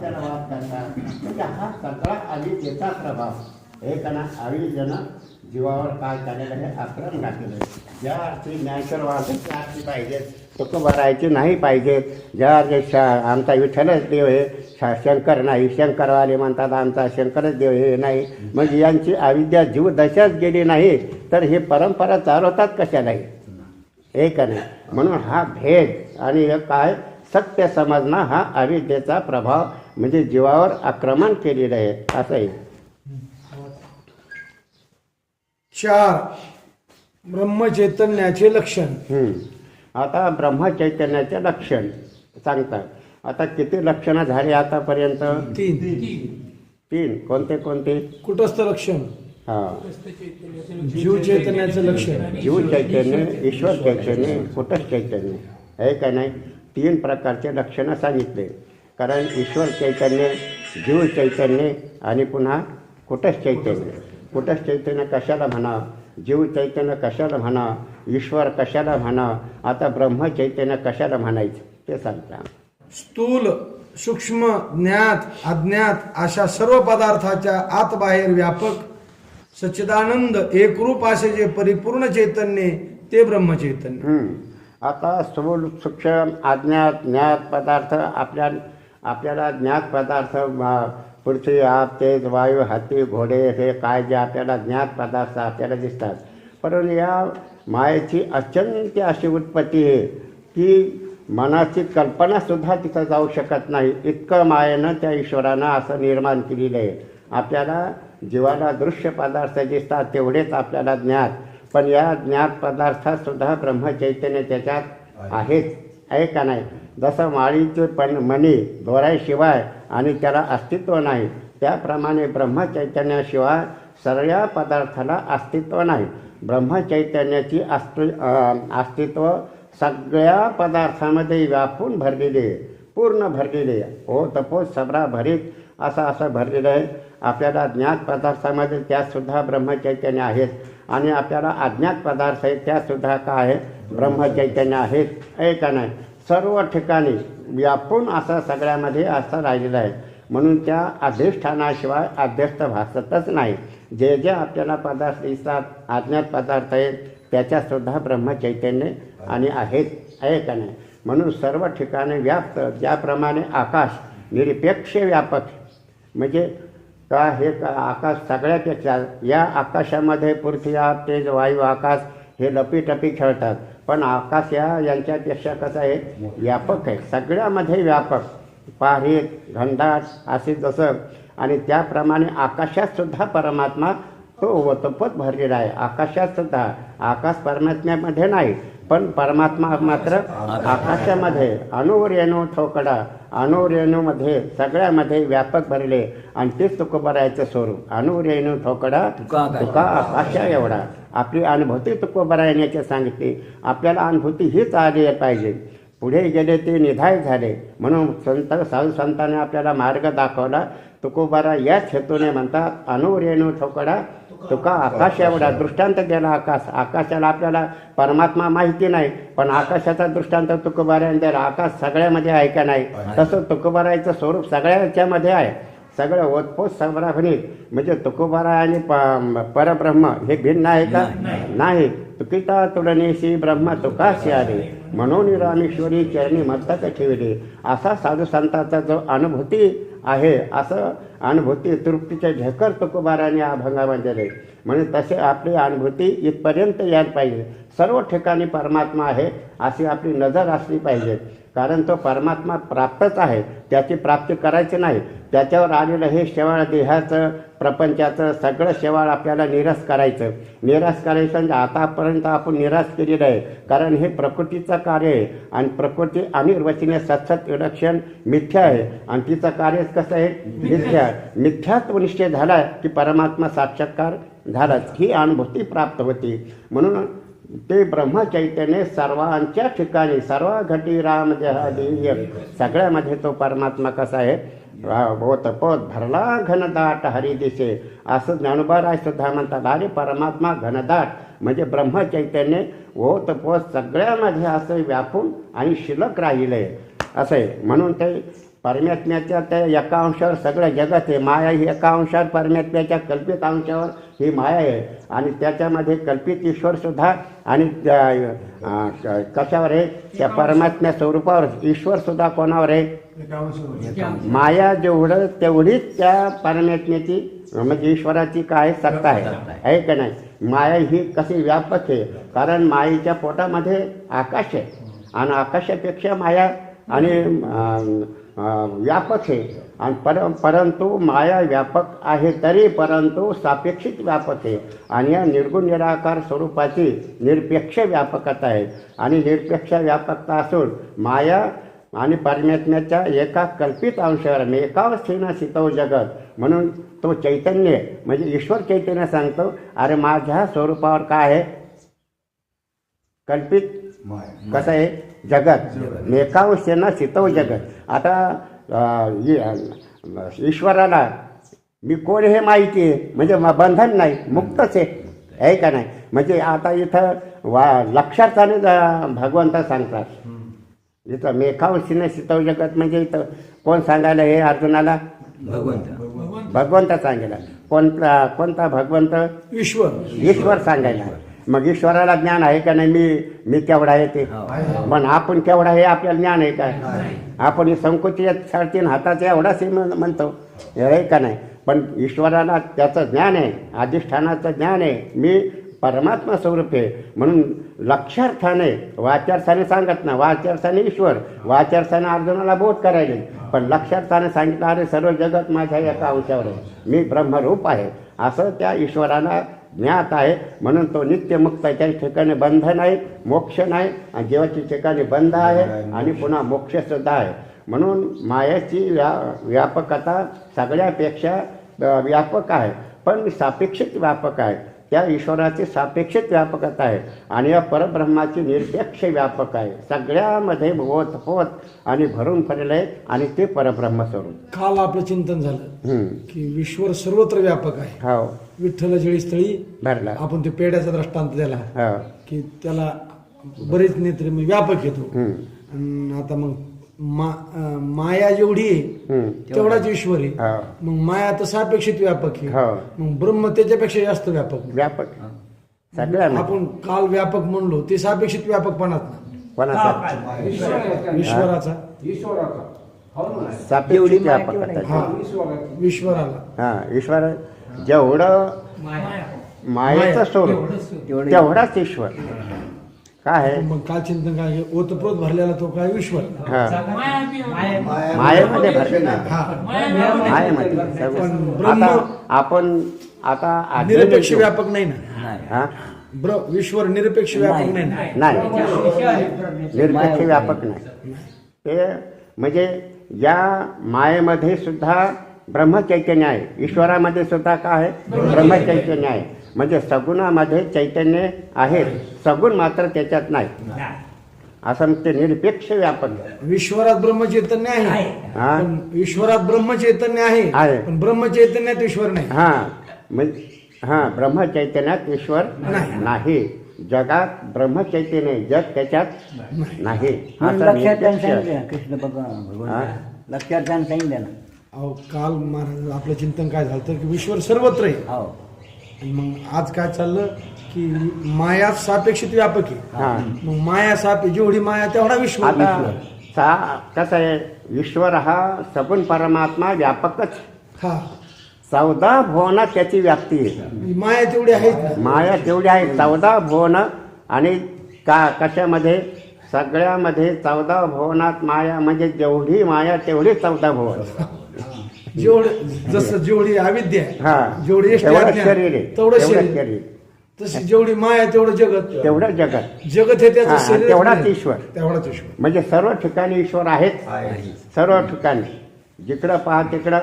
त्याला नावात करतात म्हणजे हा सगळा आदित्यचा प्रभाव हे त्यांना अविद्येनं जीवावर काय झालेलं हे आक्रमण घातलेलं आहे ज्या अर्थी ज्ञानेश्वर वाद अर्थी पाहिजेत तुक भरायचे नाही पाहिजेत ज्या अर्थी शा आमचा विठ्ठलच देव हे शा शंकर नाही शंकरवाले म्हणतात आमचा शंकरच देव हे नाही मग यांची अविद्या जीव दशाच गेली नाही तर हे परंपरा चालवतात कशा नाही हे का नाही म्हणून हा भेद आणि हे काय सत्य समजणं हा अविद्येचा प्रभाव म्हणजे जीवावर आक्रमण केलेलं आहे असं आहे. चार ब्रह्मचैतन्याचे लक्षण. हम्म. आता ब्रह्मचैतन्याचे लक्षण सांगतात. आता किती लक्षणं झाली आतापर्यंत? तीन. तीन. कोणते कोणते? कुटस्थ लक्षण. हा. जीव चैतन्याचं लक्षण. जीव चैतन्य ईश्वर चैतन्य कुटच चैतन्य. आहे का नाही? तीन प्रकारचे लक्षणं सांगितले. कारण ईश्वर चैतन्य जीव चैतन्य आणि पुन्हा कुटच चैतन्य. कुटच चैतन्य कशाला म्हणा? जीव चैतन्य कशाला म्हणा? ईश्वर कशाला म्हणा? आता ब्रह्म चैतन्य कशाला म्हणायचं? ते सांगता स्थूल सूक्ष्म ज्ञात अज्ञात अशा सर्व पदार्थाच्या आत बाहेर व्यापक सच्चिदानंद एकरूप असे जे परिपूर्ण चैतन्य ते ब्रह्मचैतन्य हम्म. आता स्थूल सूक्ष्म अज्ञात ज्ञात पदार्थ आपल्या आपल्याला ज्ञात पदार्थ पृथ्वी आप तेज वायू हाती घोडे हे काय जे आपल्याला ज्ञात पदार्थ आपल्याला दिसतात. परंतु या मायेची अत्यंत अशी उत्पत्ती आहे की मनाची कल्पनासुद्धा तिथं जाऊ शकत नाही. इतकं मायेनं त्या ईश्वरानं असं निर्माण केलेलं आहे. आपल्याला जीवाला दृश्य पदार्थ दिसतात तेवढेच आपल्याला ज्ञात. पण या ज्ञात पदार्थात सुद्धा ब्रह्मचैतन्य त्याच्यात आहेच आहे का नाही? जसं माळीचे पण मणी दोराशिवाय आणि त्याला अस्तित्व नाही त्याप्रमाणे ब्रह्मचैतन्याशिवाय सगळ्या पदार्थाला अस्तित्व नाही. ब्रह्मचैतन्याची अस्ति अस्तित्व सगळ्या पदार्थामध्ये व्यापून भरलेले आहे पूर्ण भरलेली आहे. हो तपो सबरा भरीत असं असं भरलेलं आहे. आपल्याला ज्ञात पदार्थामध्ये त्यातसुद्धा ब्रह्मचैतन्य आहेत. आणि आपल्याला अज्ञात पदार्थ आहेत त्यासुद्धा काय आहे ब्रह्मचैतन्य आहेत. आहे का नाही? सर्व ठिकाणी व्यापून असं सगळ्यामध्ये असं राहिलेलं आहे. म्हणून त्या अधिष्ठानाशिवाय अध्यस्त भासतच नाही. जे जे आपल्याला पदार्थ दिसतात अज्ञात पदार्थ आहेत त्याच्यासुद्धा ब्रह्मचैतन्य आणि आहेत. आहे का नाही? म्हणून सर्व ठिकाणी व्याप्त ज्याप्रमाणे आकाश निरपेक्ष व्यापक म्हणजे का हे का आकाश सगळ्या त्याच्या या आकाशामध्ये पृथ्वी आप, तेज वायू आकाश हे लपीटपी खेळतात. पण आकाश या यांच्यापेक्षा कसं आहे? व्यापक आहे. सगळ्यामध्ये व्यापक. पारित घनदाट असे जसं. आणि त्याप्रमाणे आकाशातसुद्धा परमात्मा तो ओतपत भरलेला आहे. आकाशातसुद्धा आकाश परमात्म्यामध्ये नाही. पण परमात्मा मात्र आकाशामध्ये अणुरेणू ठोकडा अणुरेणूमध्ये सगळ्यामध्ये व्यापक भरले आणि तेच तुकोबरायचं स्वरूप. अणुरेणू ठोकडा तुका आकाश. एवढा. आपली अनुभूती तुकोबरायण्याचे सांगितले. आपल्याला अनुभूती हीच आली पाहिजे. पुढे गेले ते निधाय झाले. म्हणून संत साधू संतांनी आपल्याला मार्ग दाखवला. तुकोबारा याच हेतूने म्हणतात अणुरेणू ठोकडा तुका आकाश एवढा? दृष्टांत गेला आकाश. आकाशाला आपल्याला परमात्मा माहिती नाही पण आकाशाचा दृष्टांत तुकोबाराने दिला आकाश सगळ्यामध्ये आहे का नाही? तसं तुकोबारायचं स्वरूप सगळ्याच्यामध्ये आहे. सगळं ओतपोत समराभनीत म्हणजे तुकोबारा आणि परब्रह्म हे भिन्न आहे का? नाही. तुकिता तुडनेशी ब्रह्म तुकाशी आले म्हणून रामेश्वरी चरणी मस्तक ठेवले. असा साधू संतांचा जो अनुभूती आहे असं अनुभूती तृप्तीच्या ढेकर तुकोबाराने अभंगामध्ये दिले. म्हणून तसे आपली अनुभूती इथपर्यंत यायला पाहिजे. सर्व ठिकाणी परमात्मा आहे अशी आपली नजर असली पाहिजे. कारण तो परमात्मा प्राप्तच आहे. त्याची प्राप्ती करायची नाही. त्याच्यावर आलेलं हे शेवाळ देहाचं प्रपंचाचं सगळं शेवाळ आपल्याला निराश करायचं. निराश करायचं म्हणजे आतापर्यंत आपण निराश केलेलं आहे. कारण हे प्रकृतीचं कार्य आहे. आणि प्रकृती अनिर्वचनीय सत्सत विलक्षण मिथ्या आहे. आणि तिचं कार्य कसं आहे? मिथ्या मिथ्यात निश्चय झाला की परमात्मा साक्षात्कार झालाच. ही अनुभूती प्राप्त होती. म्हणून ते ब्रह्मचैतन्य सर्वांच्या ठिकाणी सर्व घटी राम देहादेय सगळ्यामध्ये तो परमात्मा कसा आहे? होत पोत भरला घनदाट हरी दिसे असं ज्ञानोबाराय सुद्धा म्हणतात अरे परमात्मा घनदाट. म्हणजे ब्रह्मचैतन्य होत पोत सगळ्यामध्ये असं व्यापून आणि शिल्लक राहिले. असे म्हणून ते परमात्म्याच्या त्या एका अंशावर सगळं जगत आहे माया ही एका अंशावर परमात्म्याच्या कल्पित अंशावर ही माया आहे. आणि त्याच्यामध्ये कल्पित ईश्वर सुद्धा आणि कशावर आहे? त्या परमात्म्या स्वरूपावर. ईश्वर सुद्धा कोणावर आहे? माया जेवढं तेवढीच त्या परमात्म्याची म्हणजे ईश्वराची काय सत्ता आहे? आहे. का नाही? माया ही कशी व्यापक आहे? कारण मायेच्या पोटामध्ये आकाश आहे. आणि आकाशापेक्षा माया आणि व्यापक आहे. आणि पर परंतु माया व्यापक आहे तरी परंतु सापेक्षित व्यापक आहे. आणि या निर्गुण निराकार स्वरूपाची निरपेक्ष व्यापकता आहे. आणि निरपेक्ष व्यापकता असून माया आणि परमात्म्याच्या एका कल्पित अंशावर एकावस्थेनं शितव जगत म्हणून तो चैतन्य म्हणजे ईश्वर चैतन्य सांगतो अरे माझ्या स्वरूपावर काय आहे? कल्पित कसं आहे? जगत. एकावस्थेनं शितव जगत. आता ईश्वराला मी कोण हे माहिती? आहे म्हणजे म- बंधन नाही मुक्तच आहे. आहे का नाही? म्हणजे आता इथं वा लक्षार्थाने ज- भगवंत सांगतात. इथं मेघावस्थेनं शितव जगत म्हणजे इथं कोण सांगायला हे अर्जुनाला? भगवंत. भगवंत सांगायला. कोणता कोणता भगवंत? ईश्वर. ईश्वर सांगायला. मग ईश्वराला ज्ञान आहे का नाही? मी मी केवढा आहे ते. पण आपण केवढा हे आपल्याला ज्ञान आहे का आपण हे संकुचित साडेतीन हाताचा एवढाच हे म्हण- म्हणतो. हे आहे का नाही? पण ईश्वराला त्याचं ज्ञान आहे अधिष्ठानाचं ज्ञान आहे. मी परमात्मा स्वरूप आहे. म्हणून लक्षार्थाने वाचार्थाने सांगत ना वाचार्थाने ईश्वर वाचार्थाने अर्जुनाला बोध करायले पण लक्षार्थाने सांगितलं अरे सर्व जगत माझ्या एका अंशावर आहे. मी ब्रह्मरूप आहे. असं त्या ईश्वराला ज्ञात आहे. म्हणून तो नित्यमुक्त आहे. त्या ठिकाणी बंधन नाही मोक्ष नाही. आणि जीवाच्या ठिकाणी बंध आहे आणि पुन्हा मोक्ष सुद्धा आहे. म्हणून मायाची व्या व्यापकता सगळ्यापेक्षा व्यापक आहे. पण सापेक्षित व्यापक आहे. त्या ईश्वराची सापेक्षित व्यापकता आहे आणि या परब्रह्माची निरपेक्ष व्यापक आहे. सगळ्यामध्ये होत होत आणि भरून पडलेलं आहे आणि ते परब्रह्म स्वरूप. काल आपलं चिंतन झालं. की ईश्वर सर्वत्र व्यापक आहे. हो. विठ्ठल जळी स्थळी भरला. आपण ते पेड्याचा दृष्टांत दिला हो. की त्याला बरेच नेत्र म्हणजे व्यापक येतो. आता मग मा अं, माया जेवढी आहे. तेवढाच ईश्वर आहे. हो. मग माया तर सापेक्षित व्यापक आहे. हो. मग ब्रह्म त्याच्यापेक्षा जास्त व्यापक आहे. व्यापक. सगळ्यांना. आपण काल व्यापक म्हणलो ते सापेक्षित व्यापकपणात ना कोणाचा? ईश्वराचा. सापेक्षित व्यापकता हा. ईश्वराला. हा ईश्वर जेवढं मायेचं स्वरूप तेवढे तेवढाच ईश्वर. काय आहे? मग काल चिंतन काय ओतप्रोत भरलेला तो काय ईश्वर हा. मायेमध्ये भरले नाही हा. मायेमध्ये पण सगळं. ब्रह्म- आता आपण आता निरपेक्ष व्यापक नाही ना? हा? ब्र ईश्वर निरपेक्ष व्यापक नाही. ना? नाही. निरपेक्ष व्यापक नाही. ते म्हणजे या मायेमध्ये सुद्धा ब्रह्मचैतन्य आहे. ईश्वरामध्ये सुद्धा काय आहे? ब्रह्मचैतन्य आहे. म्हणजे सगुणामध्ये चैतन्य आहे. सगुण मात्र त्याच्यात नाही. असं ते निरपेक्ष व्यापक आहे. ईश्वरात ब्रह्मचैतन्य आहे. हा? पण ईश्वरात ब्रह्मचैतन्य आहे. आहे. पण ब्रह्मचैतन्यात ईश्वर नाही. हा. म्हणजे हा ब्रह्मचैतन्यात ईश्वर नाही. नाही. जगात ब्रह्मचैतन्य आहे, जग त्याच्यात नाही. लक्षात निरपेक्ष. सांगितलं ना, कृष्ण भगवान हा? भगवान लक्षात सांगितलं ना. अहो काल महाराज आपलं चिंतन काय झालं की ईश्वर सर्वत्र आहे. हो. आणि मग आज काय चाललं की माया सापेक्षित व्यापक आहे. हा. मग माया साप जेवढी माया तेवढा विश्व. आता सा कसं आहे ईश्वर हा सगुण परमात्मा व्यापकच. हा. चौदा भुवना त्याची व्याप्ती आहे. माया तेवढी आहेच ना माया तेवढी आहे. चौदा भुवन आणि का कशामध्ये? सगळ्यामध्ये चौदा भुवनात माया म्हणजे जेवढी माया तेवढी चौदा भुवन. जेवढं जसं जेवढी अविद्या हा. आहे जेवढी तेवढं अज्ञान, शरीर आहे तेवढं तेवढं शरीर. शरीर. तशी जेवढी माया तेवढं जगत. तेवढं जगत. जगत हे त्याचं हा, शरीर तेवढाच ईश्वर. तेवढाच ईश्वर. म्हणजे सर्व ठिकाणी ईश्वर आहेच सर्व ठिकाणी. जिकडं पहा तिकडं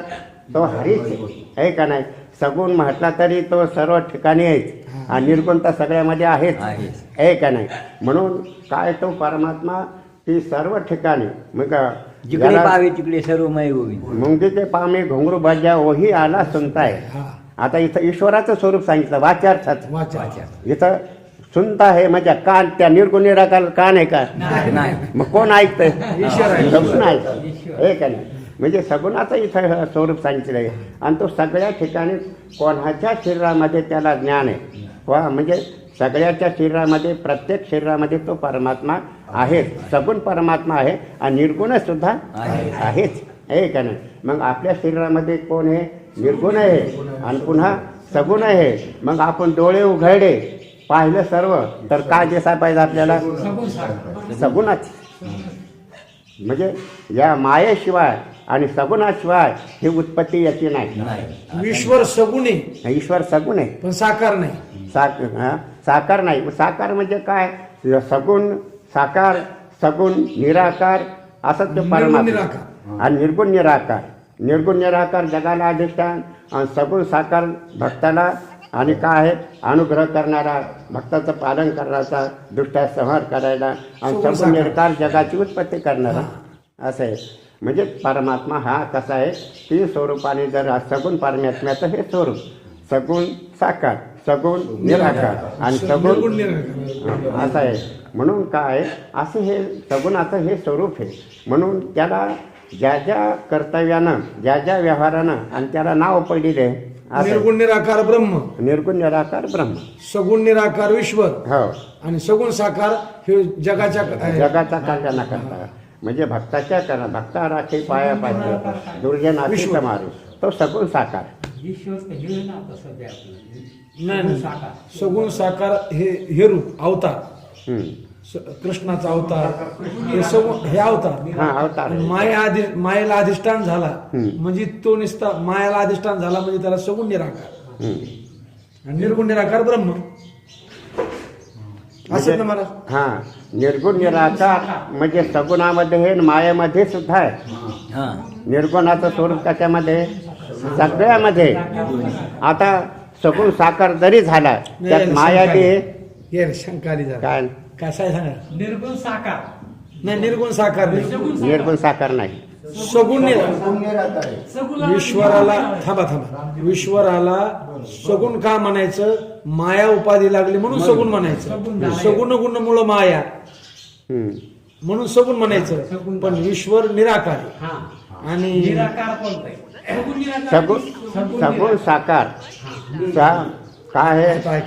तो हरीच आहे. आहे का नाही? सगुण म्हटला तरी तो सर्व ठिकाणी आहेच आणि निर्गुण तर सगळ्यामध्ये आहेच. आहेच. आहे का नाही? म्हणून काय तो परमात्मा ती सर्व ठिकाणी मग जिकडे पाहावे तिकडे सर्व मय गोविंद मुंगीचे पामे घुंगरू बजा ओही आला सुनताय. हा. आता इथं ईश्वराचं स्वरूप सांगितलं वाचार्थाचं वाचा इथं सुनता आहे म्हणजे कान त्या निर्गुण निराकार कान आहे का? नाही मग कोण ऐकतंय? ईश्वर आहे. समजून ऐकतं हे का नाही? म्हणजे सगुणाचं इथं हे स्वरूप सांगितलं आहे. आणि तो सगळ्या ठिकाणी कोणाच्या शरीरामध्ये त्याला ज्ञान आहे? वा म्हणजे सगळ्याच्या शरीरामध्ये प्रत्येक शरीरामध्ये तो परमात्मा आहे. सगुण परमात्मा आहे आणि निर्गुणच सुद्धा आहे. आहेच आहे का नाही? मग आपल्या शरीरामध्ये कोण आहे? निर्गुण आहे. आणि पुन्हा सगुण आहे. मग आपण डोळे उघडले पाहिलं सर्व तर काय दिसाय पाहिजे आपल्याला? सगुणाच. म्हणजे या मायेशिवाय आणि सगुणाशिवाय ही उत्पत्ती याची नाही. ईश्वर सगुण आहे. ईश्वर सगुण आहे. पण साकार नाही. साक हा? साकार नाही. साकार म्हणजे काय? सगुण साकार सगुण निराकार असं ते परमात्मा. आणि निर्गुण निराकार. निर्गुण निराकार जगाला अधिष्ठान आणि सगुण साकार भक्ताला आणि काय आहे? अनुग्रह करणारा भक्ताचं पालन करण्याचा दुष्टा संहार करायला आणि सगुण. निराकार जगाची उत्पत्ती करणारा. असं आहे. म्हणजे परमात्मा हा कसा आहे? तीन स्वरूपाने जर सगुण परमात्म्याचं हे स्वरूप सगुण साकार सगुण निराकार. आणि सगुण असं आहे. म्हणून काय असं हे सगुणाचं हे स्वरूप आहे. म्हणून त्याला ज्या ज्या कर्तव्यानं ज्या ज्या व्यवहारानं आणि त्याला नाव पडलेले. निर्गुण निराकार ब्रह्म. निर्गुण निराकार ब्रह्म. सगुण निराकार ईश्वर हो. आणि सगुण साकार हे जगाच्या जगाचा कल्याण करता. म्हणजे भक्ताच्या करा भक्ता राखी पाया पाहिजे. दुर्जन विश्व. समारू तो सगुण साकार. नाही नाही. सगुण साकार हे हे रूप अवतार. स- कृष्णाचा अवतार. हे सगुण हे अवतार. हा अवतार आहे. माया आधि मायेला अधिष्ठान झाला. म्हणजे तो निसता मायाला अधिष्ठान झाला म्हणजे त्याला सगुण निराकार. हम्म. आणि निर्गुण निराकार ब्रह्म. असं ना महाराज? हा निर्गुण निराकार म्हणजे सगुणामध्ये आहे आणि मायामध्ये सुद्धा आहे. हा. निर्गुणाचं स्वरूप कशामध्ये सगळ्यामध्ये आता सगुण साकार जरी झाला त्यात माया बी आहे. ये रे, शंका आली जरा काय? सांगा निर्गुण साकार. नाही निर्गुण साकार नाही. निर्गुण साकार नाही. सगुण निराकार ईश्वराला थांबा थांबा. ईश्वराला सगुण का म्हणायचं? माया उपाधी लागली म्हणून सगुण म्हणायचं. सगुण गुण मुळ माया. हम्म. म्हणून सगुण म्हणायचं. पण ईश्वर निराकार. आहे. हा. आणि निराकार बोलताय सगुण निराकार. सगुण सगुण सगुण साकार. सा काय आहे?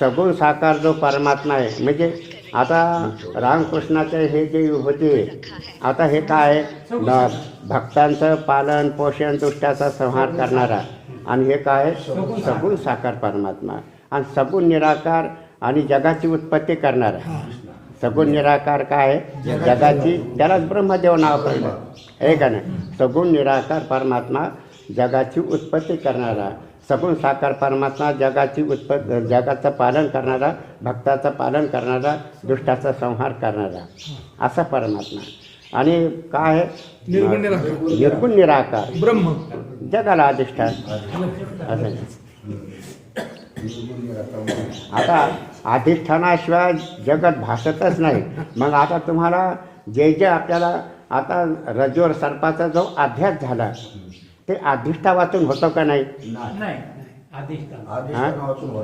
सगुण साकार जो परमात्मा आहे. म्हणजे आता रामकृष्णाचे हे जे होते आता हे काय? आहे? भक्तांचं पालन पोषण दुष्टाचा संहार करणारा. आणि हे काय? आहे? सगुण साकार परमात्मा. आणि सगुण निराकार आणि जगाची उत्पत्ती करणारा. सगुण निराकार काय? आहे जगाची त्यालाच ब्रह्मदेव नाव पडलं. आहे का नाही? सगुण निराकार परमात्मा जगाची उत्पत्ती करणारा. सगुण साकार परमात्मा जगाची उत्पत्त जगाचं पालन करणारा भक्ताचं पालन करणारा दुष्टाचा संहार करणारा. असा परमात्मा. आणि काय? निर्गुण निराकार ब्रह्म. जगाला अधिष्ठान. असं. आता अधिष्ठानाशिवाय जगत भासतच नाही. मग आता तुम्हाला जे जे आपल्याला आता रजोर सर्पाचा जो अभ्यास झाला ते अधिष्ठा वाचून होतो का नाही? नाही अधिष्ठान?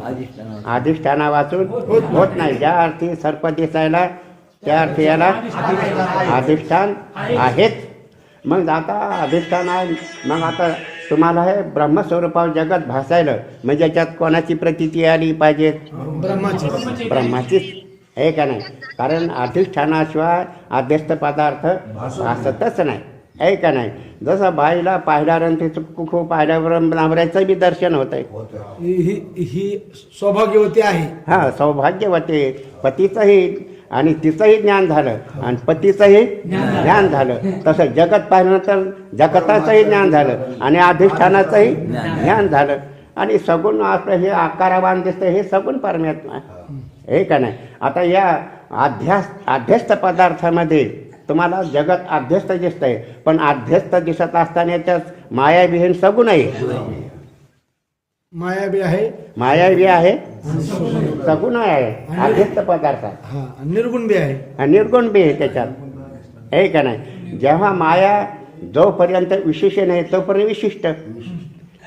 अधिष्ठान. अधिष्ठाना वाचून होत. नाही. ज्या अर्थी सर्प दिसायला त्या अर्थी याला अधिष्ठान. आहेच मग आता अधिष्ठान आहे. मग आता तुम्हाला हे ब्रह्मस्वरूपावर जगत भासायलं म्हणजे याच्यात कोणाची प्रतीती आली पाहिजे? ब्रह्माची. ब्रह्माचीच आहे का नाही? कारण अधिष्ठानाशिवाय अध्यस्त पदार्थ भासतच नाही. आहे का नाही? जसं बाईला पाहिल्यानंतर कुकू पाहिल्यावर नवऱ्याचं बी दर्शन होत। आहे ही। ही- ही सौभाग्यवती आहे. हा सौभाग्यवती पतीचंही आणि तिचंही ज्ञान झालं आणि पतीचंही ज्ञान झालं. तसं जगत पाहिल्यानंतर जगताचंही ज्ञान झालं आणि अधिष्ठानाचंही ज्ञान झालं. आणि सगुण आपलं हे आकारावान दिसतं हे सगुण परमात्मा हे का नाही? आता या अध्यास अध्यस्त पदार्थामध्ये तुम्हाला जगत अध्यस्त दिसतंय. पण अध्यस्त दिसत असताना याच्यात मायाविहीन सगुण आहे माया बी आहे. माया बी आहे. सगुण आहे. अध्यस्त पदार्थात हा आणि निर्गुण बी आहे. निर्गुण बी आहे त्याच्यात. आहे का नाही? जेव्हा माया जोपर्यंत विशेषण आहे तोपर्यंत विशिष्ट.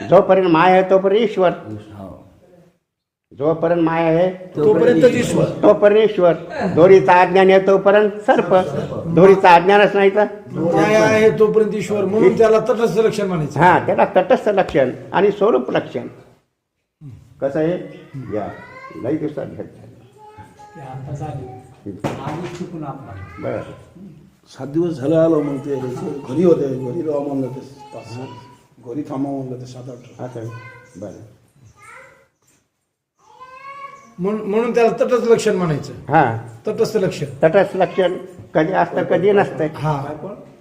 जोपर्यंत माया आहे तोपर्यंत ईश्वर. हो जोपर्यंत माया आहे तोपर्यंत ईश्वर. तोपर्यंत ईश्वर. दोरीचा अज्ञान आहे तोपर्यंत सर्प. दोरीचा अज्ञानच नाही तर? माया आहे तोपर्यंत ईश्वर. म्हणून त्याला तटस्थ लक्षण म्हणायचं. हा त्याला तटस्थ लक्षण आणि स्वरूप लक्षण. कसं आहे? या. लई दिवसात भेट झाली. ते आता झाले. आधी चुकून आपला. बरं. सात दिवस झालं आलो मग ते घरी होते. घरी राहा म्हणलं ते घरी थांबा म्हणलं ते सात आठ असं बरं. म्हणून त्याला तटस्थ लक्षण म्हणायचं. हा. तटस्थ लक्षण. तटस्थ लक्षण कधी असतं कधी नसतं. हा.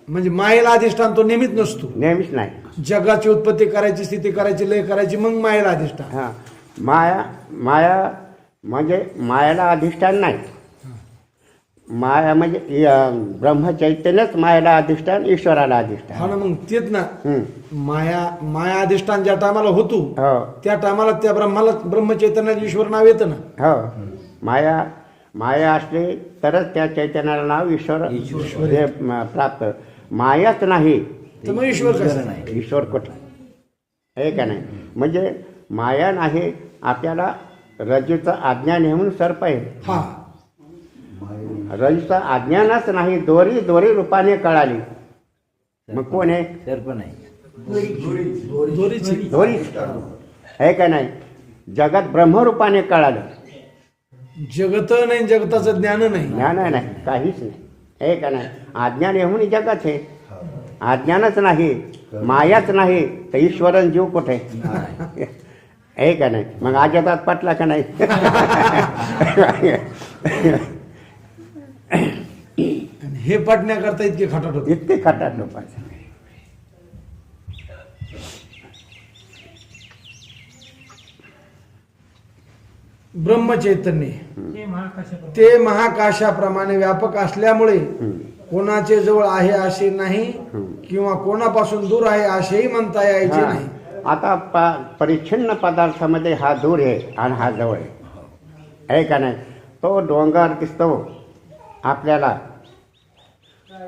म्हणजे मायेला अधिष्ठान तो नेहमीच नसतो. नेहमीच नाही. जगाची उत्पत्ती करायची स्थिती करायची लय करायची मग मायेला अधिष्ठान. हा. माया माया म्हणजे मायाला अधिष्ठान नाही. माया म्हणजे ब्रह्मचैतन्यच मायाला अधिष्ठान ईश्वराला अधिष्ठान. हा ना मग तेच ना. हम्म. माया माया अधिष्ठान ज्या टायमाला होतो हो. त्या टायमाला त्या ब्रह्माला ब्रह्मचैतन्याला ईश्वर नाव येतं ना. हो. माया माया असली तरच त्या चैतन्याला नाव ईश्वर हे म- प्राप्त. मायाच नाही. तर मग ईश्वर कसं नाही. ईश्वर कुठे? हे का नाही? म्हणजे माया नाही आपल्याला रजूचं अज्ञान आहे म्हणून सर्प आहे. हा. रजूचं अज्ञानच नाही दोरी दोरी रूपाने कळाली. मग कोण आहे? सर्प नाही दोरीची दोरी. आहे का नाही? जगात ब्रह्मरूपाने कळालं. जगत नाही जगताचं ज्ञान नाही. ज्ञान आहे नाही काहीच नाही. आहे का नाही? अज्ञान म्हणून जगत आहे. अज्ञानच नाही मायाच नाही तर ईश्वरन जीव कुठे? आहे का नाही? मग आजोबात पटला का नाही? हे पटण्याकरता इतके खटाट होते. इतके खटाट लोकांचे ब्रह्मचैतन्य ते महाकाशाप्रमाणे. ते महाकाशाप्रमाणे व्यापक असल्यामुळे कोणाचे जवळ आहे असे नाही किंवा कोणापासून दूर आहे असेही म्हणता यायचे. नाही. आता प परिच्छिन्न पदार्थामध्ये हा दूर आहे आणि हा जवळ आहे. आहे का नाही? तो डोंगर दिसतो. आपल्याला.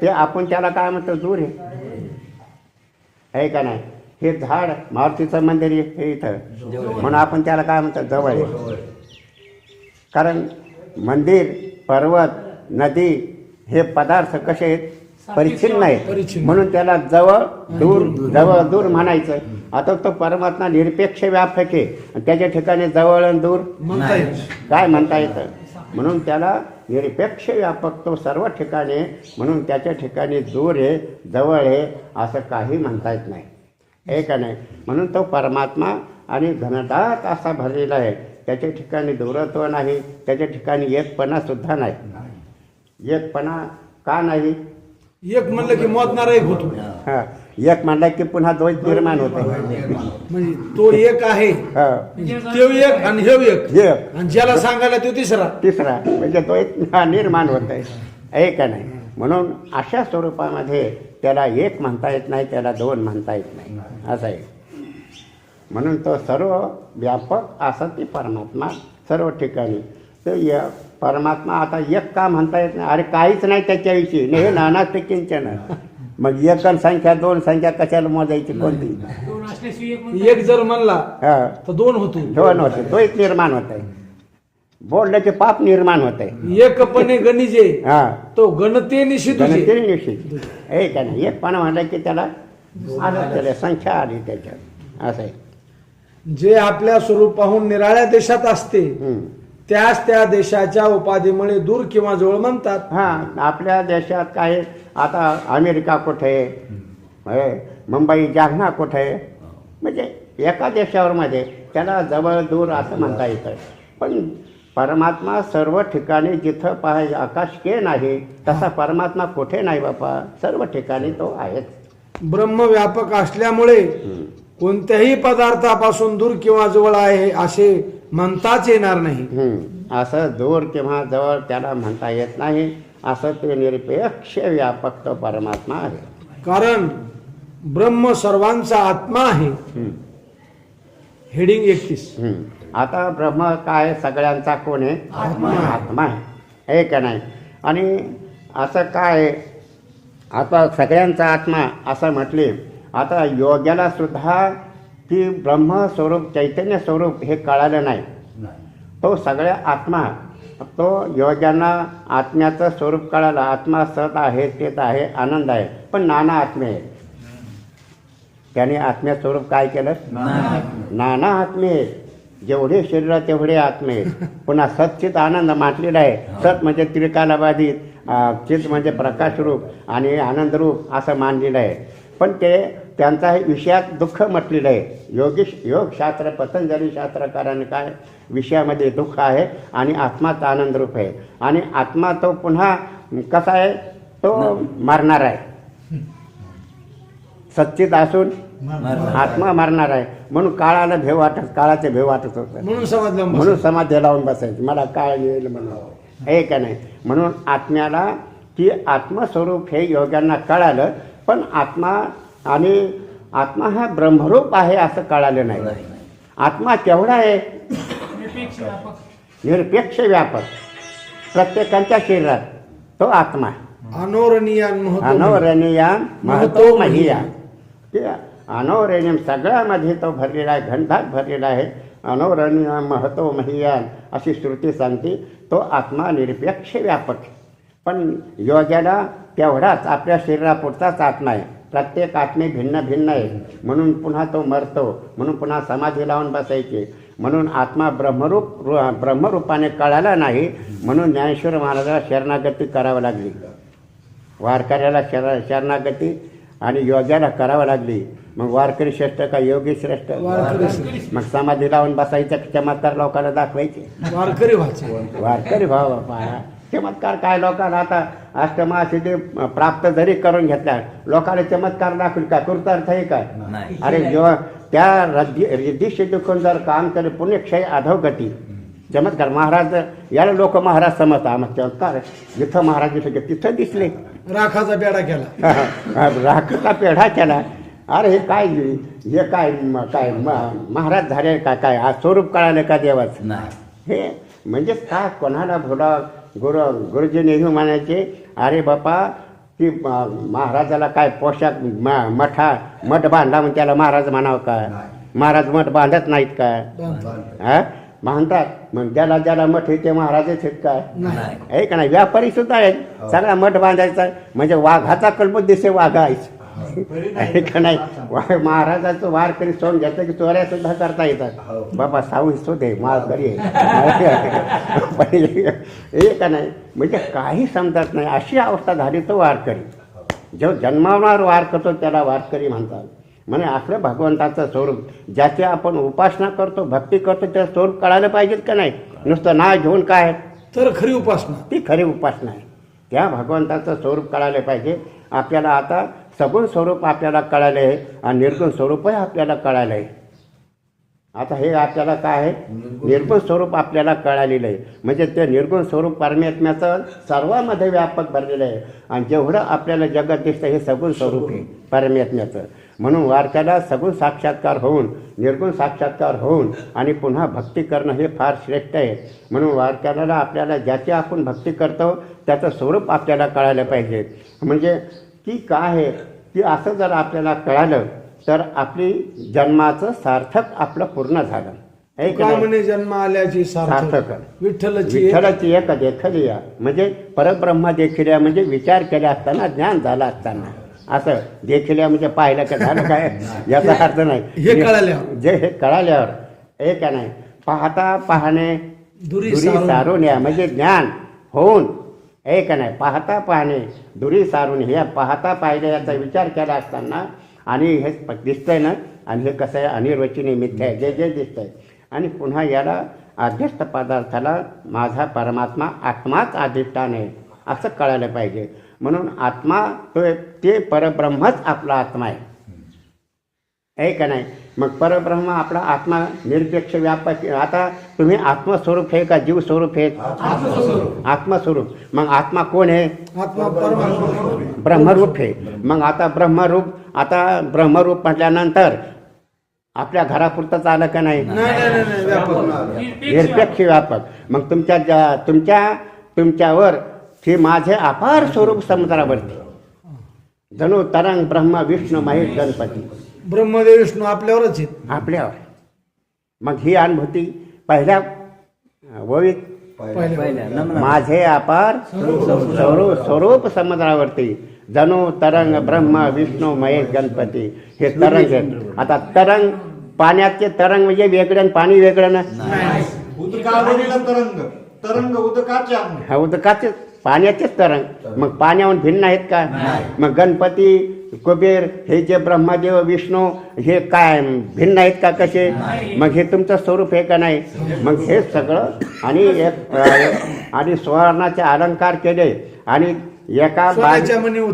ते आपण त्याला काय म्हणतो? दूर आहे. आहे का नाही? हे झाड मारुतीचं मंदिर हे इथं. म्हणून आपण त्याला काय म्हणतो? जवळ आहे. कारण मंदिर पर्वत नदी हे पदार्थ कसे आहेत? परिच्छिन्न आहेत. म्हणून त्याला जवळ दूर जवळ दूर म्हणायचं. आता तो परमात्मा निरपेक्ष व्यापक आहे. त्याच्या ठिकाणी जवळ आणि दूर काय म्हणता येतं? म्हणून त्याला निरपेक्ष व्यापक तो सर्व ठिकाणी आहे. म्हणून त्याच्या ठिकाणी दूर आहे जवळ आहे असं काही म्हणता येत नाही. हे का नाही? म्हणून तो परमात्मा आणि घनदाट असा भरलेला आहे. त्याच्या ठिकाणी दूरत्व नाही त्याच्या ठिकाणी एकपणा सुद्धा नाही. एकपणा का नाही? एक म्हणलं की मोजणारा होतो हा. एक म्हणला की पुन्हा द्वैत निर्माण होते म्हणजे तो एक आहे हा. तो एक आणि हे एक. एक आणि ज्याला सांगायला तो तिसरा. तिसरा. म्हणजे द्वैत निर्माण होत आहे. आहे का नाही? म्हणून अशा स्वरूपामध्ये त्याला एक म्हणता येत नाही त्याला दोन म्हणता येत नाही. असं आहे. म्हणून तो सर्व व्यापक असा ती परमात्मा सर्व ठिकाणी. तर या परमात्मा आता एक का म्हणता येत नाही? अरे काहीच नाही त्याच्याविषयी. नाही हे नाना किंचन. मग एक आणि संख्या दोन संख्या कशाला मोजायची कोणती? एक एक जर म्हणला हा. तर दोन होतो. दोन होते. द्वैत निर्माण होत आहे बोलण्याचे पाप निर्माण होत आहे एकपणे गणिजे हा. तो गणते निषिद्धुजे गणित निश्चित आहे का नाही एक पण म्हणलं की त्याला आलं त्याला संख्या आली त्याच्यात. असं आहे. जे आपल्या स्वरूपाहून निराळ्या देशात असते हम्म. त्याच त्या देशाच्या उपाधीमुळे दूर किंवा जवळ म्हणतात. हा आपल्या देशात काय आता अमेरिका कुठे? आहे मुंबई जालना कुठे? आहे म्हणजे एका देशावर मध्ये त्याला जवळ दूर असं म्हणता येतं. पण परमात्मा सर्व ठिकाणी जिथं पाहिजे आकाश के नाही तसा परमात्मा कुठे नाही बापा? सर्व ठिकाणी तो आहेच. ब्रह्म व्यापक असल्यामुळे कोणत्याही पदार्थापासून दूर किंवा जवळ आहे असे म्हणताच येणार नाही. असं दूर किंवा जवळ त्याला म्हणता येत नाही. असं ते निरपेक्ष व्यापक तो परमात्मा आहे. कारण ब्रह्म सर्वांचा आत्मा आहे. हेडिंग एकतीस. आता ब्रह्म काय सगळ्यांचा कोण आहे? आत्मा आहे. हे का नाही? आणि असं काय? आता सगळ्यांचा आत्मा असं म्हटले. आता योग्याला सुद्धा की ब्रह्म स्वरूप चैतन्य स्वरूप हे कळालं नाही. तो सगळ्या आत्मा तो योग्यांना आत्म्याचं स्वरूप कळालं. आत्मा सत आहे तेच आहे आनंद आहे. पण नाना आत्मे आहे त्याने आत्म्या स्वरूप काय केलं? नाना आत्मे. आहेत. जेवढे शरीर तेवढे आत्मे आहेत. पुन्हा सच्चित आनंद माटलेला आहे. सत म्हणजे त्रिकालाबाधित चित म्हणजे प्रकाशरूप आणि आनंदरूप असं मानलेलं आहे. पण ते त्यांचा हे विषयात दुःख म्हटलेलं आहे. योगेश योगशास्त्र पतंजली शास्त्रकाराने काय विषयामध्ये दुःख आहे आणि आत्माचा आनंदरूप आहे. आणि आत्मा तो पुन्हा कसा आहे? तो मारणार आहे. सच्चित असून आत्मा मारणार आहे. म्हणून काळाला भेव वाटत काळाचे भेव वाटत होतं. म्हणून समजलं म्हणून समाधी लावून बसायचं. मला काळ येईल म्हणून हे का नाही? म्हणून आत्म्याला की आत्मस्वरूप हे योग्यांना कळालं पण आत्मा आणि आत्मा हा ब्रह्मरूप आहे असं कळालं नाही. आत्मा केवढा आहे. निरपेक्ष व्यापक. प्रत्येकाच्या शरीरात तो आत्मा आहे. अनोरणीयान महतो महिया ते सगळ्यामध्ये तो भरलेला आहे घनदाट भरलेला आहे. अनवरणीय महतो महियान अशी श्रुती सांगते तो आत्मा निरपेक्ष व्यापक. पण योग्याला तेवढाच आपल्या शरीरापुरताच आत्मा आहे. प्रत्येक आत्मे भिन्न भिन्न आहे. म्हणून पुन्हा तो मरतो. म्हणून पुन्हा समाधी लावून बसायचे. म्हणून आत्मा ब्रह्मरूप रु- ब्रह्मरूपाने कळाला नाही. म्हणून ज्ञानेश्वर महाराजाला शरणागती करावी लागली. वारकऱ्याला शर शरणागती आणि योग्याला करावं लागली. मग वारकरी श्रेष्ठ का योगी श्रेष्ठ. मग समाधी लावून बसायचं चमत्कार लोकांना दाखवायचे? वारकरी व्हायचे. वारकरी भाव चमत्कार काय? लोकांना आता अष्टमासिद्धी प्राप्त जरी करून घेतल्या लोकांना चमत्कार दाखवली काय? कृतार्थ आहे काय नाही. अरे जेव्हा त्या रद्दी रिद्धी सिद्धीकून जर काम केलं पुण्यक्षय अधोगती चमत्कार. महाराज याला लोक महाराज समजतात. मग चमत्कार जिथं महाराज दिसले तिथं दिसले. राखाचा बेडा केला. राखचा पेढा केला. अरे हे काय हे काय काय म- महाराज झाले का काय? आज स्वरूप कळालं का देवाचं? नाही. हे म्हणजे का कोणाला भोला गुरु गुरुजी नेहमी म्हणायचे अरे बापा ती म- महाराजाला काय पोशाख म- मठा मठ बांधला म्हणून त्याला महाराज म्हणावं काय महाराज मठ बांधत नाहीत काय हा? बांधतात. मग ज्याला ज्याला मठ ते महाराजच आहेत काय नाही. आहे का नाही? व्यापारी सुद्धा आहेत. सगळा मठ बांधायचा. म्हणजे वाघाचा कल्प दिसे वाघायच आहे का नाही? वा- महाराजाचं वार करी सोन घेतलं की चोऱ्या सुद्धा करता येतात. बाबा साऊ हिस्सो दे माळ करी पण हे का नाही? म्हणजे काही समजत नाही. अशी अवस्था झाली तो वारकरी. जो जन्मावणार वार करतो त्याला वारकरी म्हणतात. म्हणे असलं भगवंताचं स्वरूप ज्याची आपण उपासना करतो भक्ती करतो त्याचं स्वरूप कळायला पाहिजेत का नाही? नुसतं नाव घेऊन काय? तर खरी उपासना. ती खरी उपासना आहे. त्या भगवंताचं स्वरूप कळायला पाहिजे. आपल्याला आता सगुण स्वरूप आपल्याला कळालं आहे आणि निर्गुण स्वरूपही आपल्याला कळालं आहे. आता हे आपल्याला काय आहे? निर्गुण स्वरूप आपल्याला कळालेलं आहे. म्हणजे ते निर्गुण स्वरूप परमात्म्याचं सर्वांमध्ये व्यापक भरलेलं आहे. आणि जेवढं आपल्याला जगत दिसतं हे सगुण स्वरूप आहे परमात्म्याचं. म्हणून वारक्याला सगुण साक्षात्कार होऊन निर्गुण साक्षात्कार होऊन आणि पुन्हा भक्ती करणं हे फार श्रेष्ठ आहे. म्हणून वारक्याला आपल्याला ज्याची आपण भक्ती करतो त्याचं स्वरूप आपल्याला कळायला पाहिजे. म्हणजे की काय आहे? की असं जर आपल्याला कळालं तर आपली जन्माचं सार्थक आपलं पूर्ण झालं. जन्म आल्याची सार्थक विठ्ठलची एक- विठ्ठलाची एक देखली या म्हणजे परब्रह्म देखिल्या म्हणजे विचार केले असताना ज्ञान झालं असताना. असं देखिल्या म्हणजे पाहिलं का झालं काय? याचा अर्थ नाही. हे कळाल्यावर. जे हे कळाल्यावर हे का नाही? पाहता पाहणे दुरी. सारून या म्हणजे ज्ञान होऊन हे का नाही पाहता पाहणे. दुरी सारून हे पाहता पाहिजे याचा विचार केला असताना आणि हे दिसतंय ना आणि हे कसं आहे अनिर्वचनीय मिथ्या आहे जे जे दिसतंय. आणि पुन्हा याला आध्यस्थ पदार्थाला माझा परमात्मा आत्माच अधिष्ठान आहे असं कळायला पाहिजे. म्हणून आत्मा तो ते परब्रह्मच आपला आत्मा आहे. आहे का नाही? मग परब्रह्म आपला आत्मा निरपेक्ष व्यापक आता तुम्ही आत्मस्वरूप आहे का जीव स्वरूप आहे आत्मस्वरूप. मग आत्मा कोण आहे? आत्मा परमात्मा. ब्रह्मरूप आहे. मग आता ब्रह्मरूप आता ब्रह्मरूप म्हटल्यानंतर आपल्या घरापुरतंच आलं का नाही? नाही नाही नाही, नाही व्यापक निरपेक्ष व्यापक. मग तुमच्या ज्या- तुमच्या तुमच्यावर हे माझे अपार स्वरूप समुद्रावरती. जणू तरंग ब्रह्म विष्णू महेश गणपती. ब्रह्मदेव विष्णू आपल्यावरच आहेत. आपल्यावर. मग ही अनुभूती पहिल्या नमना. माझे अपार स्वरूप स्वरूप समुद्रावरती. जणू तरंग ब्रह्म विष्णू महेश गणपती. हे तरंग आहेत. आता तरंग पाण्याचे तरंग म्हणजे वेगळं आणि पाणी वेगळं ना? उदकावरील तरंग. तरंग उदकाचे हा उदकाचे पाण्याचेच तरंग. मग पाण्याहून भिन्न आहेत का? मग गणपती कुबेर हे जे ब्रह्मदेव विष्णू हे काय भिन्न आहेत का कसे? मग हे तुमचं स्वरूप आहे का नाही? मग हे सगळं आणि एक आणि सुवर्णाचे अलंकार केले आणि एका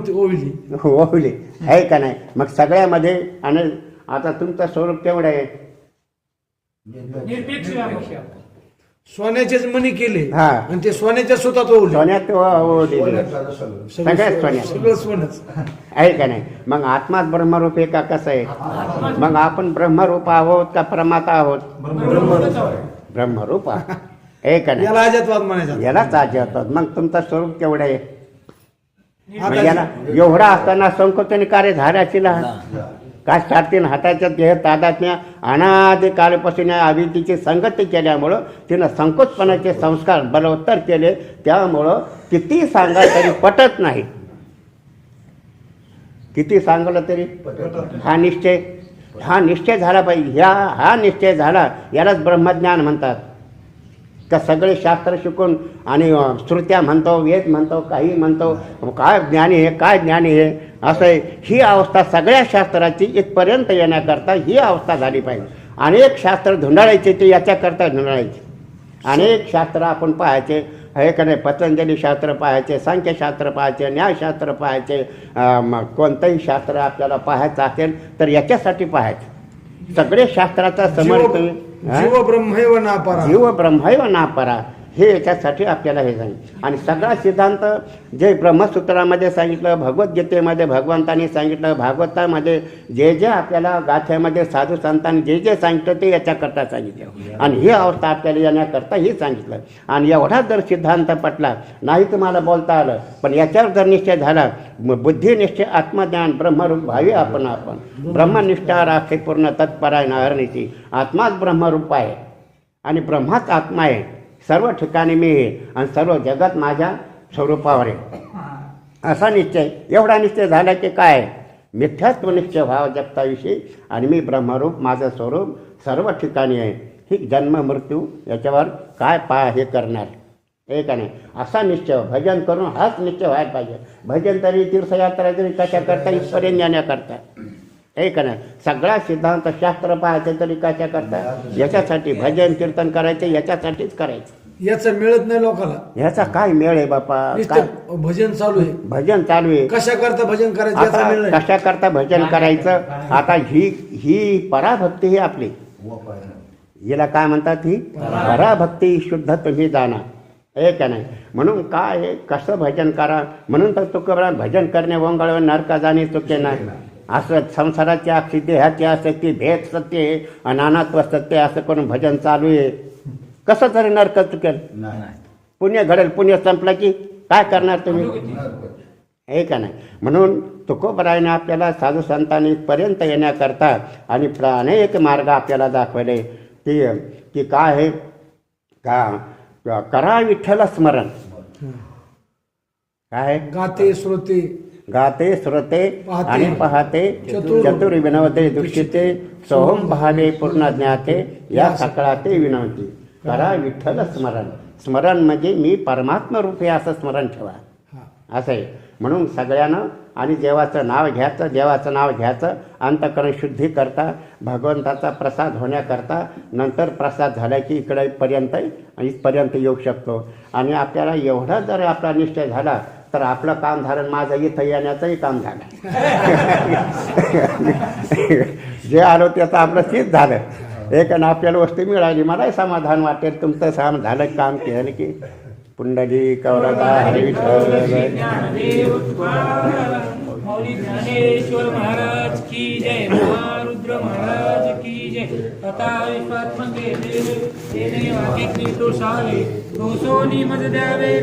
ओवली. ओवले. आहे का नाही? मग सगळ्यामध्ये आणि आता तुमचं स्वरूप केवढं आहे. सोन्याचेच मणी केले. हा. आणि ते सोन्याच्या सुतात ओवले सोन्यात ओढलेले सगळ्यात सोन्यात सगळं. सोनच आहे का नाही? मग आत्माच ब्रह्मरूप आहे का कसं आहे? मग आपण ब्रह्मरूप आहोत का प्रमाता आहोत? ब्रह्मरूप आहोत. आहे का नाही? याला अजातवाद म्हणायचा. यालाच आजवतात मग तुमचं स्वरूप केवढं आहे? मग आता याला एवढा असताना संकोचन कार्य झाल्याची काय सारतीन हाताच्या देह तादात्म्या अनादी कालपासून या अविधीची संगती केल्यामुळं तिनं संकोचपणाचे संस्कार बलवत्तर केले. त्यामुळं किती सांगा तरी पटत नाही. किती सांगलं तरी? हा निश्चय हा निश्चय झाला पाहिजे ह्या हा निश्चय झाला. यालाच ब्रह्मज्ञान म्हणतात. का सगळे शास्त्र शिकून आणि श्रुत्या म्हणतो वेद म्हणतो काही म्हणतो काय ज्ञानी आहे काय ज्ञानी आहे असं आहे ही अवस्था सगळ्या शास्त्राची इथपर्यंत येण्याकरता ही अवस्था झाली पाहिजे. अनेक शास्त्र धुंडाळायचे ते याच्याकरता धुंडाळायचे. अनेक शास्त्र आपण पाहायचे हे का नाही पतंजली शास्त्र पाहायचे सांख्यशास्त्र पाहायचे न्यायशास्त्र पाहायचे कोणतंही शास्त्र आपल्याला पाहायचं असेल तर याच्यासाठी पाहायचं. सगळे शास्त्राचा समर्थ जीव हा? जीव ब्रह्मैव नापारा जीव ब्रह्मैव नापरा हे याच्यासाठी आपल्याला हे सांगितलं आणि सगळा सिद्धांत जे ब्रह्मसूत्रामध्ये सांगितलं भगवद्गीतेमध्ये भगवंतांनी सांगितलं भागवतामध्ये जे जे आपल्याला गाथ्यामध्ये साधू संतांनी जे जे सांगितलं ते याच्याकरता सांगितलं. आणि ही अवस्था आपल्याला येण्याकरता हे सांगितलं. आणि एवढा जर सिद्धांत पटला नाही तुम्हाला बोलता आलं पण याच्यावर जर निश्चय झाला बुद्धिनिष्ठ आत्मज्ञान ब्रह्मरूप व्हावी आपण आपण. ब्रह्मनिष्ठा राखे पूर्ण तत्परायण नारणीची आत्माच ब्रह्मरूप आहे. आणि ब्रह्माच आत्मा आहे. सर्व ठिकाणी मी आहे आणि सर्व जगत माझ्या स्वरूपावर आहे. असा निश्चय एवढा निश्चय झाला की काय? मिथ्यात्व निश्चय व्हावा जगताविषयी आणि मी ब्रह्मरूप माझं स्वरूप सर्व ठिकाणी आहे. ही जन्म मृत्यू याच्यावर काय पा हे करणार? हे का नाही? असा निश्चय भजन करून हाच निश्चय व्हायला पाहिजे. भजन तरी तीर्थयात्रा जरी कशा करता? इथपर्यंत येण्याकरता हे का नाही सगळा सिद्धांत शास्त्र पाहायचं तरी कशा करता? याच्यासाठी भजन कीर्तन करायचं याच्यासाठीच करायचं. याचं मिळत नाही लोकाला. ह्याचा काय मेळ आहे बापा? काय? नुसतं भजन चालू आहे. भजन चालू आहे. कशा करता भजन करायचं याचा आता मिळ नाही. कशा करता भजन करायचं? आता ही ही पराभक्ती ही आपली. हिला काय म्हणतात ही? पराभक्ती शुद्ध तुम्ही जाणा. हे का नाही? म्हणून काय आहे, कसं भजन करा? म्हणून तर तुकोबरा भजन करणे वंगळ नरका जाणे चुके नाही. असं संसाराची अक्षी देहाची आसक्ती भेद सत्य आहे अनानात्व सत्य असं करून भजन चालू आहे. कसं तरी नरक चुकेल पुण्य घडेल पुण्य संपलं की काय करणार तुम्ही? हे का नाही? म्हणून तुकोबरायने आपल्याला साधू संतांनी पर्यंत येण्याकरता आणि अनेक मार्ग आपल्याला दाखवले. की की काय आहे? का करा विठ्ठल स्मरण. काय आहे? गाते श्रोते गाते श्रोते. आणि पाहते चतुर. विनवते दृष्टीते सोहम भावे पूर्ण ज्ञाते या सकळाते विनवते करा विठ्ठल स्मरण स्मरण म्हणजे मी परमात्मा रूपे असं स्मरण ठेवा हा. असं आहे म्हणून सगळ्यानं आणि देवाचं नाव घ्यायचं देवाचं नाव घ्यायचं अंतकरण शुद्धी करता भगवंताचा प्रसाद होण्याकरता नंतर प्रसाद झाला की इकडे पर्यंत इथपर्यंत येऊ शकतो आणि आपल्याला एवढा जर आपला निश्चय झाला तर आपलं काम झालं माझं इथं येण्याचंही काम झालं जे आलो त्याचं आपलं तीच झालं एक आणि आपल्याला वस्तू मिळाली मलाही समाधान वाटेल तुमचं साम झालं काम केलं की पुंडली तुकाराम, मौली ज्ञानेश्वर महाराज की जय महारुद्र महाराज की जय तथा विश्वात्मके देव तेने द्यावे